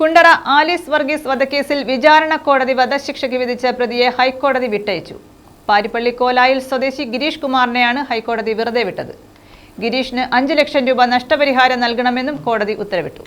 Kundara Alice Varghese വധക്കേസിൽ വിചാരണ കോടതി വധശിക്ഷയ്ക്ക് വിധിച്ച പ്രതിയെ ഹൈക്കോടതി വിട്ടയച്ചു. പാരിപ്പള്ളി കോലായിൽ സ്വദേശി ഗിരീഷ് കുമാറിനെയാണ് ഹൈക്കോടതി വെറുതെ വിട്ടത്. ഗിരീഷിന് അഞ്ച് ലക്ഷം രൂപ നഷ്ടപരിഹാരം നൽകണമെന്നും കോടതി ഉത്തരവിട്ടു.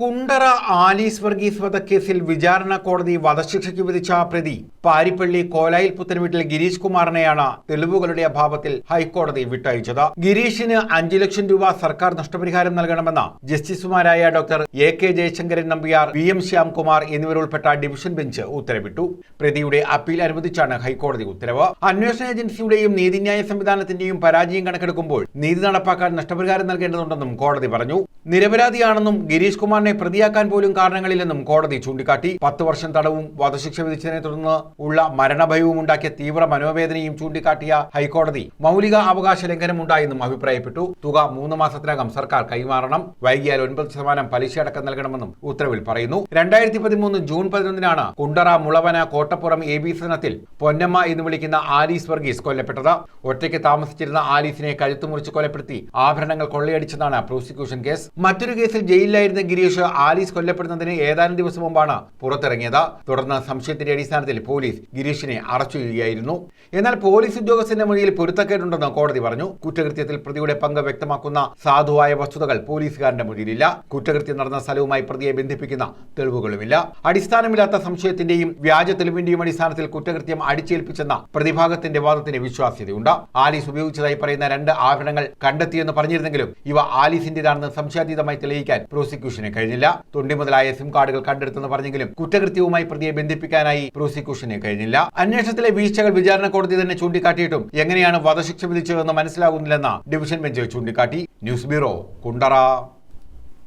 കുണ്ടറ ആലീസ് വർഗീസ് വധക്കേസിൽ വിചാരണ കോടതി വധശിക്ഷയ്ക്ക് വിധിച്ച പ്രതി പാരിപ്പള്ളി കോലായിൽ പുത്തൻവീട്ടിൽ ഗിരീഷ് കുമാറിനെയാണ് തെളിവുകളുടെ അഭാവത്തിൽ ഹൈക്കോടതി വിട്ടയച്ചത്. ഗിരീഷിന് അഞ്ചു ലക്ഷം രൂപ സർക്കാർ നഷ്ടപരിഹാരം നൽകണമെന്ന ജസ്റ്റിസുമാരായ doctor A K Jayasankaran Nambiar V M Shyamkumar എന്നിവരുൾപ്പെട്ട division bench ഉത്തരവിട്ടു. പ്രതിയുടെ അപ്പീൽ അനുവദിച്ചാണ് ഹൈക്കോടതി ഉത്തരവ്. അന്വേഷണ ഏജൻസിയുടെയും നീതിന്യായ സംവിധാനത്തിന്റെയും പരാജയം കണക്കെടുക്കുമ്പോൾ നീതി നടപ്പാക്കാൻ നഷ്ടപരിഹാരം നൽകേണ്ടതുണ്ടെന്നും കോടതി പറഞ്ഞു. നിരപരാധിയാണെന്നും ഗിരീഷ് കുമാറിനെ പ്രതിയാക്കാൻ പോലും കാരണങ്ങളില്ലെന്നും കോടതി ചൂണ്ടിക്കാട്ടി. പത്ത് വർഷം തടവും വധശിക്ഷ വിധിച്ചതിനെ തുടർന്ന് ഉള്ള മരണഭയവും ഉണ്ടാക്കിയ തീവ്ര മനോവേദനയും ചൂണ്ടിക്കാട്ടിയ ഹൈക്കോടതി മൗലിക അവകാശ ലംഘനമുണ്ടായെന്നും അഭിപ്രായപ്പെട്ടു. തുക മൂന്ന് മാസത്തിനകം സർക്കാർ കൈമാറണം. വൈകിയാൽ ഒൻപത് ശതമാനം പലിശയടക്കം നൽകണമെന്നും ഉത്തരവിൽ പറയുന്നു. രണ്ടായിരത്തി പതിമൂന്ന് ജൂൺ പതിനൊന്നിനാണ് കുണ്ടറ മുളവന കോട്ടപ്പുറം എ ബി സനത്തിൽ പൊന്നമ്മ എന്ന് വിളിക്കുന്ന ആലീസ് വർഗീസ് കൊല്ലപ്പെട്ടത്. ഒറ്റയ്ക്ക് താമസിച്ചിരുന്ന ആലീസിനെ കഴുത്തുമുറിച്ച് കൊലപ്പെടുത്തി ആഭരണങ്ങൾ കൊള്ളയടിച്ചതാണ് പ്രോസിക്യൂഷൻ കേസ്. മറ്റൊരു കേസിൽ ജയിലിലായിരുന്ന ഗിരീഷ് ആലീസ് കൊല്ലപ്പെടുന്നതിന് ഏതാനും ദിവസം മുമ്പാണ് പുറത്തിറങ്ങിയത്. തുടർന്ന് സംശയത്തിന്റെ അടിസ്ഥാനത്തിൽ പോലീസ് ഗിരീഷിനെ അറസ്റ്റ് ചെയ്യുകയായിരുന്നു. എന്നാൽ പോലീസ് ഉദ്യോഗസ്ഥന്റെ മൊഴിയിൽ പൊരുത്തക്കേടുണ്ടെന്ന് കോടതി പറഞ്ഞു. കുറ്റകൃത്യത്തിൽ പ്രതിയുടെ പങ്ക് വ്യക്തമാക്കുന്ന സാധുവായ വസ്തുതകൾ പോലീസുകാരന്റെ മൊഴിയിലില്ല. കുറ്റകൃത്യം നടന്ന സ്ഥലവുമായി പ്രതിയെ ബന്ധിപ്പിക്കുന്ന തെളിവുകളുമില്ല. അടിസ്ഥാനമില്ലാത്ത സംശയത്തിന്റെയും വ്യാജ തെളിവിന്റെയും അടിസ്ഥാനത്തിൽ കുറ്റകൃത്യം അടിച്ചേൽപ്പിച്ചെന്ന പ്രതിഭാഗത്തിന്റെ വാദത്തിന് വിശ്വാസ്യതയുണ്ട്. ആലീസ് ഉപയോഗിച്ചതായി പറയുന്ന രണ്ട് ആഭരണങ്ങൾ കണ്ടെത്തിയെന്ന് പറഞ്ഞിരുന്നെങ്കിലും ഇവ ആലീസിന്റേതാണെന്ന് സംശയാതീതമായി തെളിയിക്കാൻ പ്രോസിക്യൂഷന് കഴിഞ്ഞില്ല. തൊണ്ടി മുതലായ സിം കാർഡുകൾ കണ്ടെടുത്തെന്ന് പറഞ്ഞെങ്കിലും കുറ്റകൃത്യവുമായി പ്രതിയെ ബന്ധിപ്പിക്കാനായി പ്രോസിക്യൂഷന് കഴിഞ്ഞില്ല. അന്വേഷണത്തിലെ വീഴ്ചകൾ വിചാരണ കോടതി തന്നെ ചൂണ്ടിക്കാട്ടിയിട്ടും എങ്ങനെയാണ് വധശിക്ഷ വിധിച്ചതെന്ന് മനസ്സിലാകുന്നില്ലെന്ന് ഡിവിഷൻ ബെഞ്ച് ചൂണ്ടിക്കാട്ടി. News bureau Kundara.